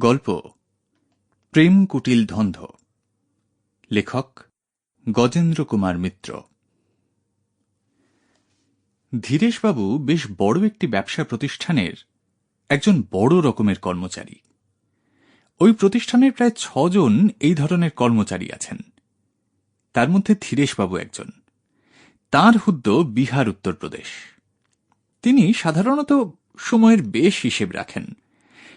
গল্প। প্রেম কুটিল ধন্ধ। লেখক গজেন্দ্র কুমার মিত্র। ধীরেশবাবু বেশ বড় একটি ব্যবসা প্রতিষ্ঠানের একজন বড় রকমের কর্মচারী। ওই প্রতিষ্ঠানের প্রায় ছজন এই ধরনের কর্মচারী আছেন। তার মধ্যে ধীরেশবাবু একজন। তার হুদ্দ বিহার, উত্তরপ্রদেশ। তিনি সাধারণত সময়ের বেশ হিসেব রাখেন।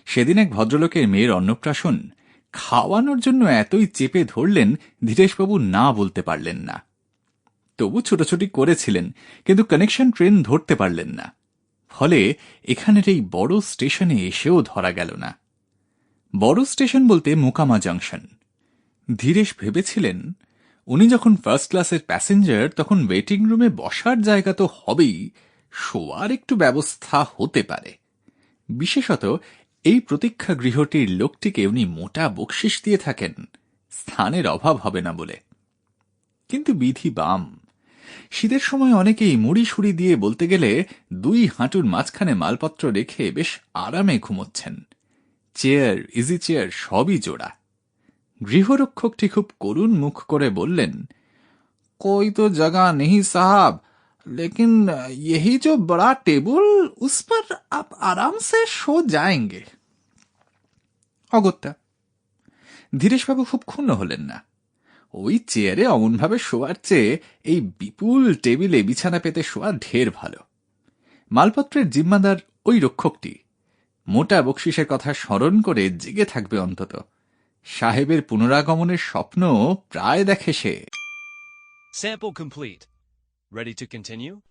সেদিন এক ভদ্রলোকের মেয়ের অন্নপ্রাশন খাওয়ানোর জন্য এতই চেপে ধরলেন, ধীরেশবাবু না বলতে পারলেন না। তবু ছোটাছুটি করেছিলেন, কিন্তু কানেকশন ট্রেন ধরতে পারলেন না। ফলে এখানের এই বড় স্টেশনে এসেও ধরা গেল না। বড় স্টেশন বলতে মোকামা জাংশন। ধীরেশ ভেবেছিলেন, উনি যখন ফার্স্ট ক্লাসের প্যাসেঞ্জার, তখন ওয়েটিং রুমে বসার জায়গা তো হবেই শোয়ার একটু ব্যবস্থা হতে পারে। বিশেষত এই প্রতীক্ষা গৃহটির লোকটিকে উনি মোটা বকশিস দিয়ে থাকেন। স্থানের অভাব হবে না বলে। কিন্তু বিধি বাম। শীতের সময় অনেকেই মুড়ি সুড়ি দিয়ে বলতে গেলে দুই হাঁটুর মাঝখানে মালপত্র রেখে বেশ আরামে ঘুমোচ্ছেন। চেয়ার ইজি চেয়ার সবই জোড়া। গৃহরক্ষকটি খুব করুণ মুখ করে বললেন, কই তো জাগা নেহি সাহাব लेकिन यही जो बड़ा टेबल उस पर आप आराम से सो जाएंगे অগত্যা ধীরেশবাবু খুব ক্ষুণ্ণ হলেন না ওই চেয়ারে অমনভাবে শোয়ার চেয়ে এই বিপুল টেবিলে বিছানা পেতে শোয়া ঢের ভালো মালপত্রের জিম্মাদার ওই রক্ষকটি মোটা বকশিসের কথা স্মরণ করে জেগে থাকবে অন্তত সাহেবের পুনরাগমনের স্বপ্ন প্রায় দেখে সে Sample complete. Ready to continue?